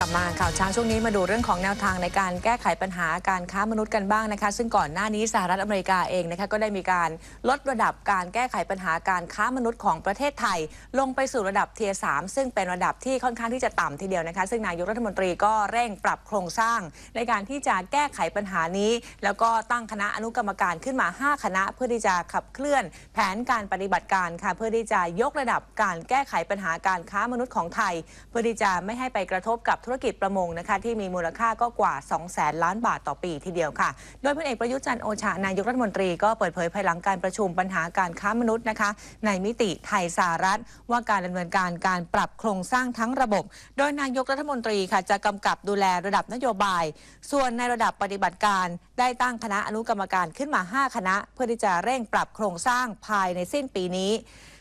กลับมาข่าวเช้าช่วงนี้มาดูเรื่องของแนวทางในการแก้ไขปัญหาการค้ามนุษย์กันบ้างนะคะ ซึ่งก่อนหน้านี้สหรัฐอเมริกาเองนะคะก็ได้มีการลดระดับการแก้ไขปัญหาการค้ามนุษย์ของประเทศไทย ลงไปสู่ระดับเทียสซึ่งเป็นระดับที่ค่อนข้างที่จะต่ำทีเดียวนะคะ ซึ่งนายกรัฐมนตรีก็เร่งปรับโครงสร้าง ในการที่จะแก้ไขปัญหานี้ แล้วก็ตั้งคณะอนุกรรมการขึ้นมา 5 คณะ เพื่อที่จะขับเคลื่อน แผนการปฏิบัติการค่ะเพื่อที่จะยกระดับการแก้ไขปัญหาการค้ามนุษย์ของไทย เพื่อที่จะไม่ให้ไปกระทบกับธุรกิจประมงนะคะที่มีมูลค่าก็กว่า2แสนล้านบาทต่อปีทีเดียวค่ะ โดยพลเอกประยุทธ์จันทร์โอชานายกรัฐมนตรีก็เปิดเผยภายหลังการประชุมปัญหาการค้ามนุษย์นะคะ ในมิติไทยสหรัฐ ว่าการดำเนินการการปรับโครงสร้างทั้งระบบ โดยนายกรัฐมนตรีค่ะจะกำกับดูแลระดับนโยบาย ส่วนในระดับปฏิบัติการได้ตั้งคณะอนุกรรมการขึ้นมา 5 คณะ เพื่อที่จะเร่งปรับโครงสร้างภายในสิ้นปีนี้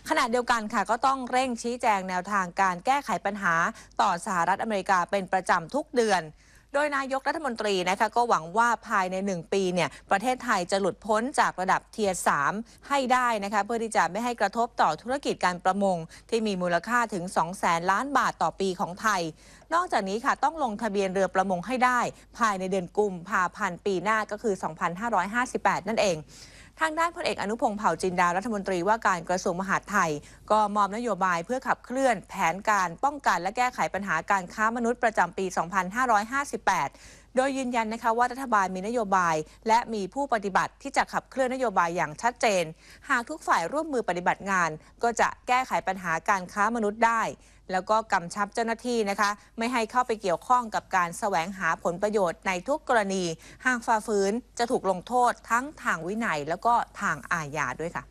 ขณะเดียวกันค่ะก็ต้องเร่งชี้แจงแนวทางการแก้ไขปัญหาต่อสหรัฐอเมริกาเป็นประจำทุกเดือนโดยนายกรัฐมนตรีนะคะก็หวังว่าภายใน 1 ปีเนี่ยประเทศไทยจะหลุดพ้นจากระดับเทียร์3ให้ได้นะคะเพื่อที่จะไม่ให้กระทบต่อธุรกิจการประมง ที่มีมูลค่าถึง2แสนล้านบาทต่อปีของไทย นอกจากนี้ค่ะต้องลงทะเบียนเรือประมงให้ได้ ภายในเดือนกุมภาพันธ์ปีหน้าก็คือ 2558 นั่นเอง ทางด้านพลเอกอนุพงศ์เผ่าจินดารัฐมนตรีว่าการกระทรวงมหาดไทย ก็มอบนโยบายเพื่อขับเคลื่อนแผนการป้องกันและแก้ไขปัญหาการค้ามนุษย์ประจำปี 2558 โดยยืนยันนะคะว่ารัฐบาลมีนโยบาย และมีผู้ปฏิบัติที่จะขับเคลื่อนนโยบายอย่างชัดเจน หากทุกฝ่ายร่วมมือปฏิบัติงาน ก็จะแก้ไขปัญหาการค้ามนุษย์ได้ แล้วก็กำชับเจ้าหน้าที่นะคะ ไม่ให้เข้าไปเกี่ยวข้องกับการแสวงหาผลประโยชน์ในทุกกรณี หากฝ่าฝืนจะถูกลงโทษทั้งทางวินัยแล้วก็ทางอาญาด้วยค่ะ